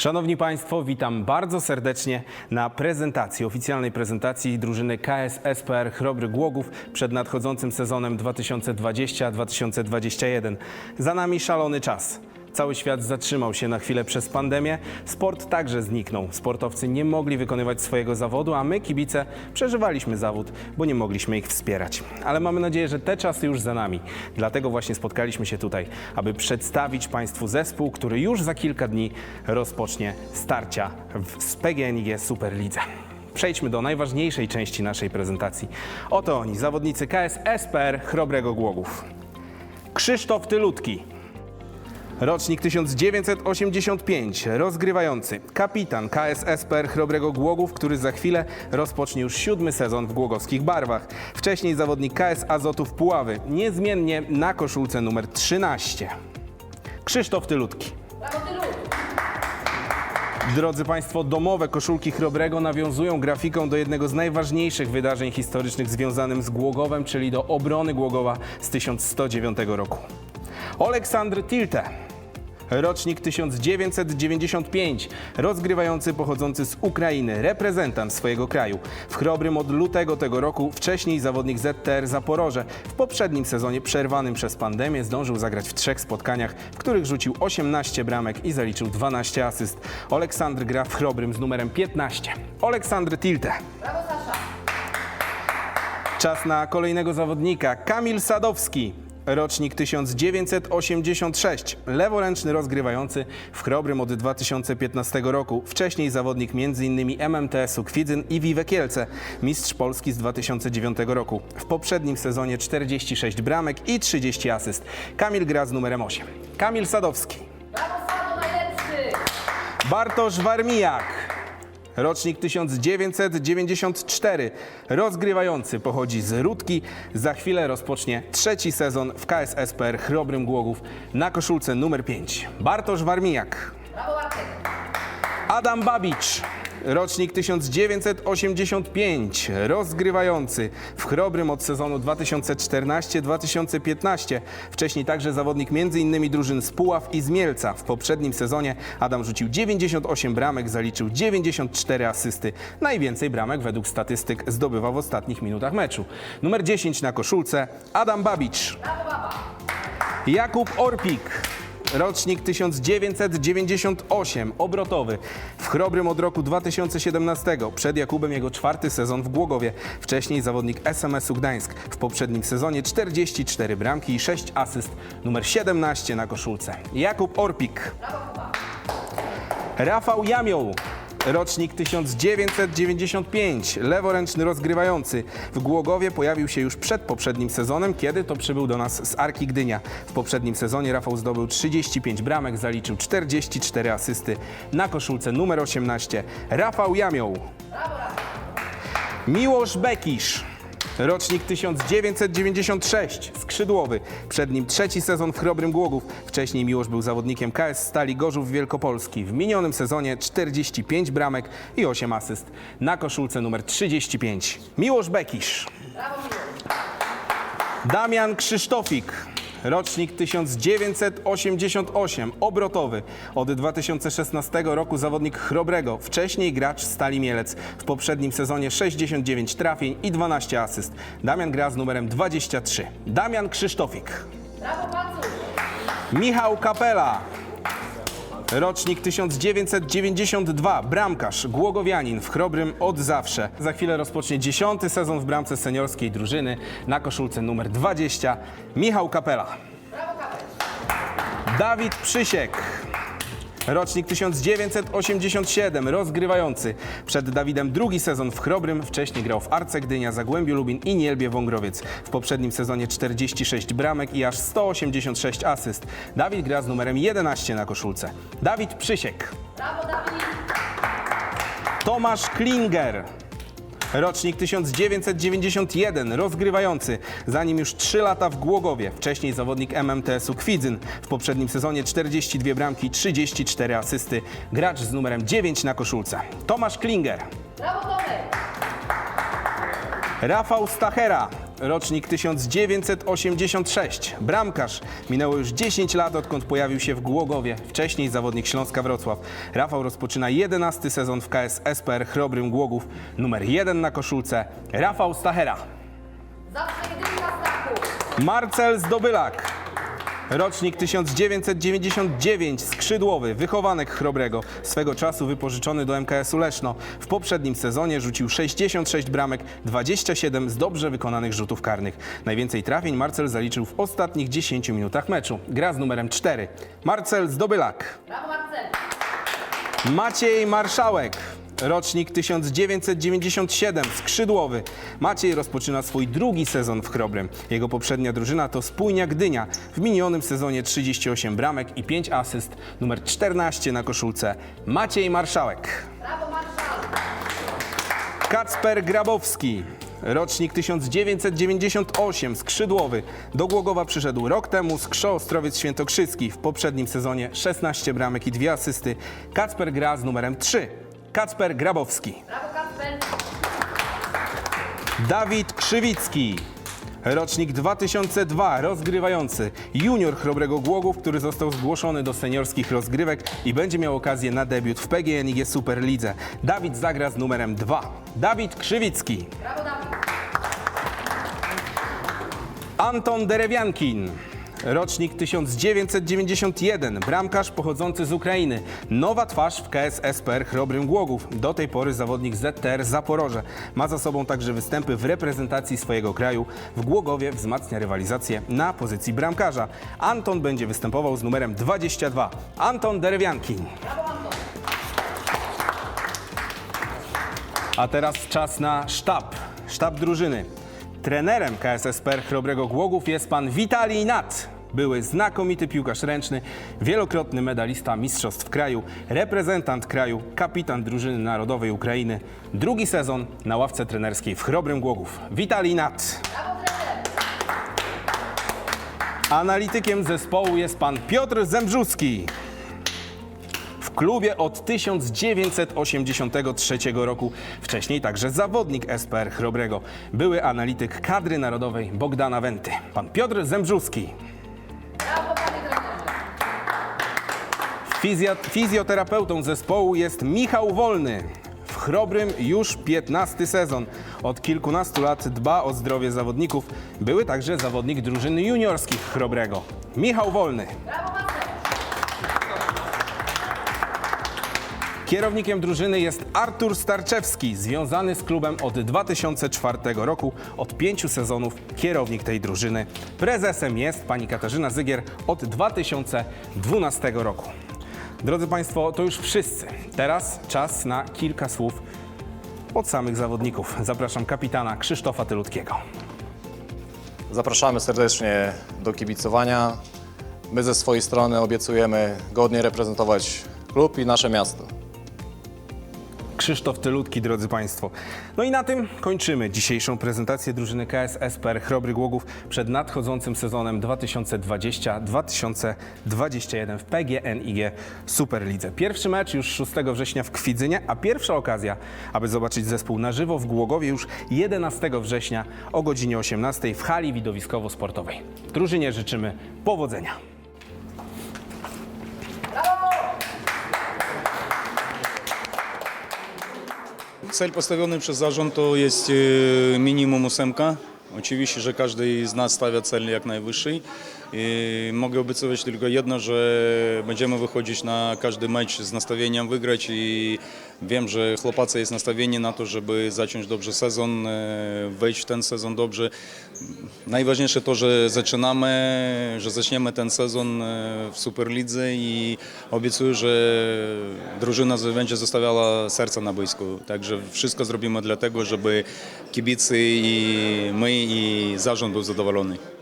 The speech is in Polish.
Szanowni Państwo, witam bardzo serdecznie na prezentacji, oficjalnej prezentacji drużyny KS SPR Chrobry Głogów przed nadchodzącym sezonem 2020-2021. Za nami szalony czas. Cały świat zatrzymał się na chwilę przez pandemię, sport także zniknął. Sportowcy nie mogli wykonywać swojego zawodu, a my, kibice, przeżywaliśmy zawód, bo nie mogliśmy ich wspierać. Ale mamy nadzieję, że te czasy już za nami. Dlatego właśnie spotkaliśmy się tutaj, aby przedstawić Państwu zespół, który już za kilka dni rozpocznie starcia w PGNiG Superlidze. Przejdźmy do najważniejszej części naszej prezentacji. Oto oni, zawodnicy KS SPR Chrobrego Głogów. Krzysztof Tylutki, Rocznik 1985, rozgrywający, kapitan KSSPR Chrobrego Głogów, który za chwilę rozpocznie już siódmy sezon w głogowskich barwach. Wcześniej zawodnik KS Azotów Puławy, niezmiennie na koszulce numer 13. Krzysztof Tylutki. Drodzy Państwo, domowe koszulki Chrobrego nawiązują grafiką do jednego z najważniejszych wydarzeń historycznych związanym z Głogowem, czyli do obrony Głogowa z 1109 roku. Oleksandr Tilte, rocznik 1995, rozgrywający pochodzący z Ukrainy, reprezentant swojego kraju. W Chrobrym od lutego tego roku, wcześniej zawodnik ZTR Zaporoże. W poprzednim sezonie przerwanym przez pandemię zdążył zagrać w trzech spotkaniach, w których rzucił 18 bramek i zaliczył 12 asyst. Oleksandr gra w Chrobrym z numerem 15. Oleksandr Tilte. Czas na kolejnego zawodnika. Kamil Sadowski. Rocznik 1986, leworęczny rozgrywający w Chrobrym od 2015 roku. Wcześniej zawodnik m.in. MMTS-u Kwidzyn i Wiwe Kielce, mistrz Polski z 2009 roku. W poprzednim sezonie 46 bramek i 30 asyst. Kamil gra z numerem 8. Kamil Sadowski. Brawo, Sado, najlepszy! Bartosz Warmijak. Rocznik 1994. Rozgrywający pochodzi z Rudki. Za chwilę rozpocznie trzeci sezon w KSSPR Chrobrym Głogów na koszulce numer 5. Bartosz Warmijak. Adam Babicz. Rocznik 1985, rozgrywający w Chrobrym od sezonu 2014-2015. Wcześniej także zawodnik m.in. drużyn z Puław i z Mielca. W poprzednim sezonie Adam rzucił 98 bramek, zaliczył 94 asysty. Najwięcej bramek według statystyk zdobywał w ostatnich minutach meczu. Numer 10 na koszulce Adam Babicz. Jakub Orpik. Rocznik 1998, obrotowy. Chrobrym od roku 2017. Przed Jakubem jego czwarty sezon w Głogowie. Wcześniej zawodnik SMS-u Gdańsk. W poprzednim sezonie 44 bramki i 6 asyst. Numer 17 na koszulce. Jakub Orpik. Rafał Jamioł. Rocznik 1995, leworęczny rozgrywający. W Głogowie pojawił się już przed poprzednim sezonem, kiedy to przybył do nas z Arki Gdynia. W poprzednim sezonie Rafał zdobył 35 bramek, zaliczył 44 asysty. Na koszulce numer 18 Rafał Jamioł. Miłosz Bekisz. Rocznik 1996, skrzydłowy. Przed nim trzeci sezon w Chrobrym Głogów. Wcześniej Miłosz był zawodnikiem KS Stali Gorzów Wielkopolski. W minionym sezonie 45 bramek i 8 asyst. Na koszulce numer 35. Miłosz Bekisz. Damian Krzysztofik. Rocznik 1988, obrotowy. Od 2016 roku zawodnik Chrobrego, wcześniej gracz Stali Mielec. W poprzednim sezonie 69 trafień i 12 asyst. Damian gra z numerem 23. Damian Krzysztofik. Brawo, Pacu! Michał Kapela. Rocznik 1992, bramkarz, głogowianin w Chrobrym od zawsze. Za chwilę rozpocznie dziesiąty sezon w bramce seniorskiej drużyny na koszulce numer 20. Michał Kapela. Brawo! Dawid Przysiek. Rocznik 1987, rozgrywający. Przed Dawidem drugi sezon w Chrobrym, wcześniej grał w Arce Gdynia, Zagłębiu Lubin i Nielbie Wągrowiec. W poprzednim sezonie 46 bramek i aż 186 asyst. Dawid gra z numerem 11 na koszulce. Dawid Przysiek. Brawo, Dawid! Tomasz Klinger. Rocznik 1991, rozgrywający. Za nim już 3 lata w Głogowie. Wcześniej zawodnik MMTS-u Kwidzyn. W poprzednim sezonie 42 bramki, 34 asysty. Gracz z numerem 9 na koszulce. Tomasz Klinger. Brawo, Tomek! Rafał Stachera, rocznik 1986, bramkarz. Minęło już 10 lat, odkąd pojawił się w Głogowie, wcześniej zawodnik Śląska Wrocław. Rafał rozpoczyna 11 sezon w KS SPR Chrobrym Głogów. Numer 1 na koszulce Rafał Stachera. Zawsze jedynka Stachu. Marcel Zdobylak. Rocznik 1999, skrzydłowy, wychowanek Chrobrego, swego czasu wypożyczony do MKS-u Leszno. W poprzednim sezonie rzucił 66 bramek, 27 z dobrze wykonanych rzutów karnych. Najwięcej trafień Marcel zaliczył w ostatnich 10 minutach meczu. Gra z numerem 4. Marcel Zdobylak. Brawo Marcel. Maciej Marszałek. Rocznik 1997, skrzydłowy. Maciej rozpoczyna swój drugi sezon w Chrobrym. Jego poprzednia drużyna to Spójnia Gdynia. W minionym sezonie 38 bramek i 5 asyst. Numer 14 na koszulce. Maciej Marszałek. Brawo Marszal. Kacper Grabowski. Rocznik 1998, skrzydłowy. Do Głogowa przyszedł rok temu z Krzo Ostrowiec Świętokrzyski. W poprzednim sezonie 16 bramek i 2 asysty. Kacper gra z numerem 3. Kacper Grabowski. Brawo Kacper. Dawid Krzywicki. Rocznik 2002, rozgrywający. Junior Chrobrego Głogów, który został zgłoszony do seniorskich rozgrywek i będzie miał okazję na debiut w PGNiG Superlidze. Dawid zagra z numerem 2. Dawid Krzywicki. Brawo Dawid. Anton Derewiankin. Rocznik 1991, bramkarz pochodzący z Ukrainy. Nowa twarz w KS SPR Chrobrym Głogów. Do tej pory zawodnik ZTR Zaporoże. Ma za sobą także występy w reprezentacji swojego kraju. W Głogowie wzmacnia rywalizację na pozycji bramkarza. Anton będzie występował z numerem 22. Anton Anton. A teraz czas na sztab. Sztab drużyny. Trenerem KSSPR Chrobrego Głogów jest pan Witalij Nat. Były znakomity piłkarz ręczny, wielokrotny medalista mistrzostw kraju, reprezentant kraju, kapitan drużyny narodowej Ukrainy. Drugi sezon na ławce trenerskiej w Chrobrym Głogów. Witalij Nat. Analitykiem zespołu jest pan Piotr Zembrzuski. W klubie od 1983 roku, wcześniej także zawodnik SPR Chrobrego. Były analityk kadry narodowej Bogdana Wenty. Pan Piotr Zembrzuski. Fizjo fizjoterapeutą zespołu jest Michał Wolny. W Chrobrym już 15 sezon. Od kilkunastu lat dba o zdrowie zawodników. Były także zawodnik drużyny juniorskich Chrobrego. Michał Wolny. Brawo Kierownikiem drużyny jest Artur Starczewski, związany z klubem od 2004 roku, od pięciu sezonów kierownik tej drużyny. Prezesem jest pani Katarzyna Zygier od 2012 roku. Drodzy Państwo, to już wszyscy. Teraz czas na kilka słów od samych zawodników. Zapraszam kapitana Krzysztofa Tylutkiego. Zapraszamy serdecznie do kibicowania. My ze swojej strony obiecujemy godnie reprezentować klub i nasze miasto. Krzysztof Tylutki, drodzy Państwo. No i na tym kończymy dzisiejszą prezentację drużyny KS SPR Chrobry Głogów przed nadchodzącym sezonem 2020-2021 w PGNiG Superlidze. Pierwszy mecz już 6 września w Kwidzynie, a pierwsza okazja, aby zobaczyć zespół na żywo w Głogowie już 11 września o godzinie 18 w hali widowiskowo-sportowej. Drużynie życzymy powodzenia. Cel postawiony przez zarząd to jest e, minimum ósemka. Oczywiście, że każdy z nas stawia cel jak najwyższy. I mogę obiecywać tylko jedno, że będziemy wychodzić na każdy mecz z nastawieniem wygrać i wiem, że chłopacy jest nastawienie na to, żeby zacząć dobrze sezon, e, wejść w ten sezon dobrze. Najważniejsze to, że zaczynamy, że zaczniemy ten sezon e, w Superlidze i obiecuję, że drużyna będzie zostawiała serce na boisku. Także wszystko zrobimy dla tego, żeby kibicy i my i zarząd był zadowolony.